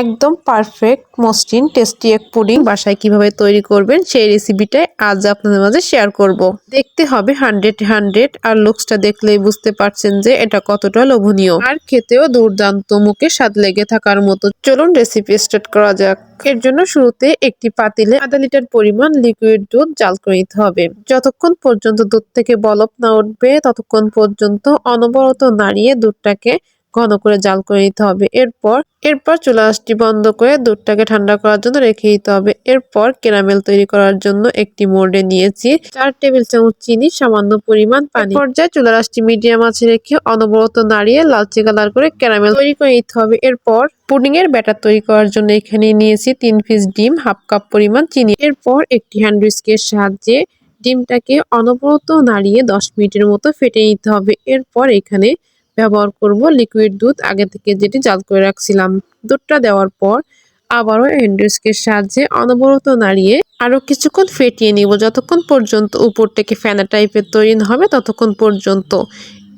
একদম পারফেক্ট মসৃণ টেস্টি এক পুডিং বাসায় কীভাবে তৈরি করবেন সেই রেসিপিটাই আজ আপনাদের মাঝে শেয়ার করব। দেখতে হবে হান্ড্রেড হান্ড্রেড আর লুকসটা দেখলেই বুঝতে পারছেন যে এটা কতটা লোভনীয়। আর খেতেও দুর্দান্ত, মুখে স্বাদ লেগে থাকার মতো। চলুন রেসিপি স্টার্ট করা যাক। এর জন্য শুরুতে একটি পাতিলে আধা লিটার পরিমাণ লিকুইড দুধ জাল করে নিতে হবে। যতক্ষণ পর্যন্ত দুধ থেকে বলক না উঠবে, ততক্ষণ পর্যন্ত অনবরত নাড়িয়ে দুধটাকে ঘন করে জাল করে নিতে হবে। এরপর এরপর চুলা আঁচটি বন্ধ করে দুধটাকে ঠান্ডা করার জন্য রেখে দিতে হবে। এরপর ক্যারামেল তৈরি করার জন্য একটি মোল্ডে নিয়েছি চার টেবিল চামচ চিনি, সামান্য পরিমাণ পানি। পর্যায়ে চুলা আঁচটি মিডিয়াম আছে রেখে অনবরত নাড়িয়ে লালচে কালার করে ক্যারামেল তৈরি করে নিতে হবে। এরপর পুডিং এর ব্যাটার তৈরি করার জন্য এখানে নিয়েছি তিন পিস ডিম, হাফ কাপ পরিমাণ চিনি। এরপর একটি হ্যান্ড উইস্কের সাহায্যে ডিমটাকে অনবরত নাড়িয়ে দশ মিনিটের মতো ফেটে নিতে হবে। এরপর এখানে ব্যবহার করব লিকুইড দুধ। আগে থেকে যেটি জাল করে রাখছিলাম। দুধটা দেওয়ার পর আবারও হ্যান্ডেস্কের সাহায্যে অনবরত নাড়িয়ে আরও কিছুক্ষণ ফেটিয়ে নিব। যতক্ষণ পর্যন্ত উপর থেকে ফ্যানা টাইপের তৈরি হবে, ততক্ষণ পর্যন্ত।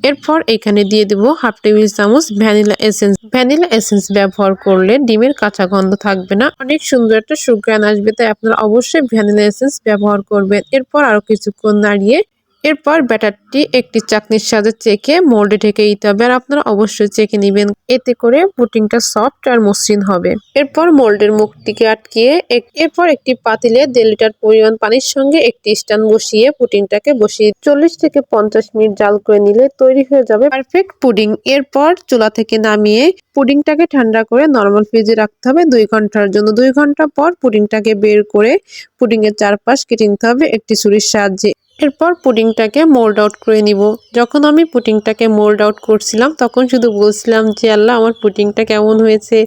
এরপর এখানে দিয়ে দেবো হাফ টেবিল চামচ ভ্যানিলা এসেন্স। ভ্যানিলা এসেন্স ব্যবহার করলে ডিমের কাঁচা গন্ধ থাকবে না। অনেক সুন্দর একটা সুগ্রান আসবে, তাই আপনারা অবশ্যই ভ্যানিলা এসেন্স ব্যবহার করবেন। এরপর আরও কিছুক্ষণ নাড়িয়ে এরপর ব্যাটারটি একটি চাকনির সাহায্যে চেকে, মোল্ডে ঢেকে দিতে হবে, আর আপনারা অবশ্যই চেকে নেবেন। এতে করে পুটিংটা সফট আর মসৃণ হবে। এরপর মোল্ডের মুখটিকে আটকিয়ে এরপর একটি পাতিলে দেড় লিটার পরিমাণ পানির সঙ্গে একটি স্ট্যান্ড বসিয়ে পুটিংটাকে বসিয়ে চল্লিশ থেকে পঞ্চাশ মিনিট জাল করে নিলে তৈরি হয়ে যাবে পারফেক্ট পুডিং। এরপর চুলা থেকে নামিয়ে পুডিংটাকে ঠান্ডা করে নর্মাল ফ্রিজে রাখতে হবে দুই ঘণ্টার জন্য। দুই ঘণ্টা পর পুডিংটাকে বের করে পুডিংয়ের চারপাশ কেটে নিতে হবে একটি ছুরির সাহায্যে। এরপর পুডিংটাকে মোল্ড আউট করে নিব। যখন আমি পুডিংটাকে মোল্ড আউট করছিলাম, তখন শুধু বলছিলাম যে, আল্লাহ, আমার পুডিংটা কেমন হয়েছে?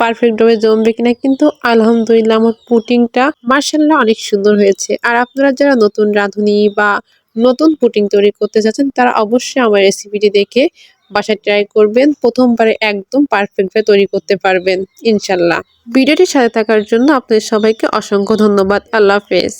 পারফেক্টভাবে জমবে কিনা? কিন্তু আলহামদুলিল্লাহ, আমার পুডিংটা মার্শাল্লাহ অনেক সুন্দর হয়েছে। আর আপনারা যারা নতুন রাঁধুনি বা নতুন পুটিং তৈরি করতে চাচ্ছেন, তারা অবশ্যই আমার রেসিপিটি দেখে বাসায় ট্রাই করবেন। প্রথমবারে একদম পারফেক্টভাবে তৈরি করতে পারবেন ইনশাল্লাহ ভিডিওটির সাথে থাকার জন্য আপনাদের সবাইকে অসংখ্য ধন্যবাদ। আল্লাহ হাফেজ।